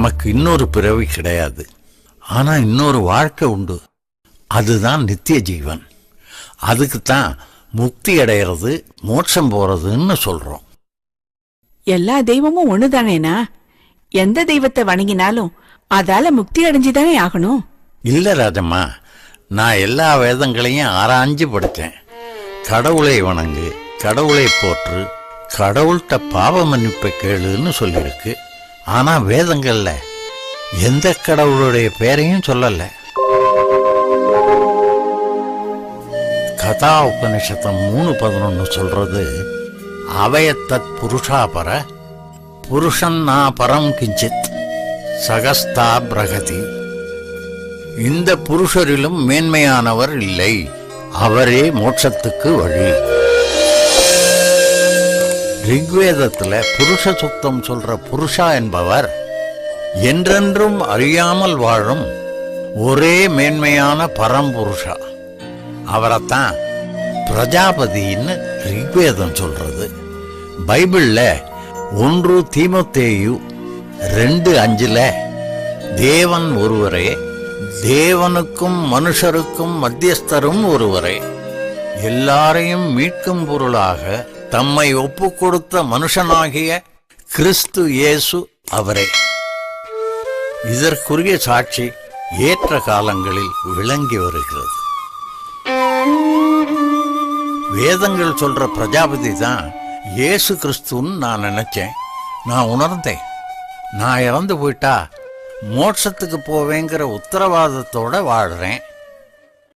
நமக்கு இன்னொரு பிறவி கிடையாது. ஆனா இன்னொரு வாழ்க்கை உண்டு. அதுதான் நித்திய ஜீவன். அதுக்கு தான் முக்தி அடையிறது மோட்சம் போறதுன்னு சொல்றோம். எல்லா தெய்வமும் ஒண்ணுதானேனா? எந்த தெய்வத்தை வணங்கினாலும் அதால முக்தி அடைஞ்சுதானே ஆகணும்? இல்ல ராஜம்மா நான் எல்லா வேதங்களையும் ஆராய்ஞ்சு படித்தேன். கடவுளை வணங்கு கடவுளை போற்று கடவுள்கிட்ட பாவ மன்னிப்பை கேளுன்னு சொல்லியிருக்கு. ஆனா வேதங்கள்ல எந்த கடவுளுடைய பெயரையும் சொல்லல. கதா உபனிஷத்தம் மூணு பதினொன்னு சொல்றது அவயத்தத் புருஷாபர புருஷன் நா பரம் கிஞ்சித் சகஸ்தா பிரகதி. இந்த புருஷரிலும் மேன்மையானவர் இல்லை அவரே மோட்சத்துக்கு வழி. ரிக்வேதத்தில் புருஷ சுத்தம் சொல்ற புருஷா என்பவர் என்றென்றும் அறியாமல் வாழும் ஒரே மேன்மையான பரம்புருஷா. அவரைத்தான் பிரஜாபதின்னு ரிக்வேதம் சொல்றது. பைபிளில் ஒன்று தீமத்தேயு ரெண்டு அஞ்சில் தேவன் ஒருவரே தேவனுக்கும் மனுஷருக்கும் மத்தியஸ்தரும் ஒருவரே. எல்லாரையும் மீட்கும் பொருளாக தம்மை ஒப்பு கொடுத்த மனுஷனாகிய கிறிஸ்து இயேசு அவரே. இதற்குரிய சாட்சி ஏற்ற காலங்களில் விளங்கி வருகிறது. வேதங்கள் சொல்ற பிரஜாபதி தான் இயேசு கிறிஸ்துன்னு நான் நினைச்சேன். நான் உணர்ந்தேன். நான் இறந்து போயிட்டா மோட்சத்துக்கு போவேங்கிற உத்தரவாதத்தோட வாழ்றேன்.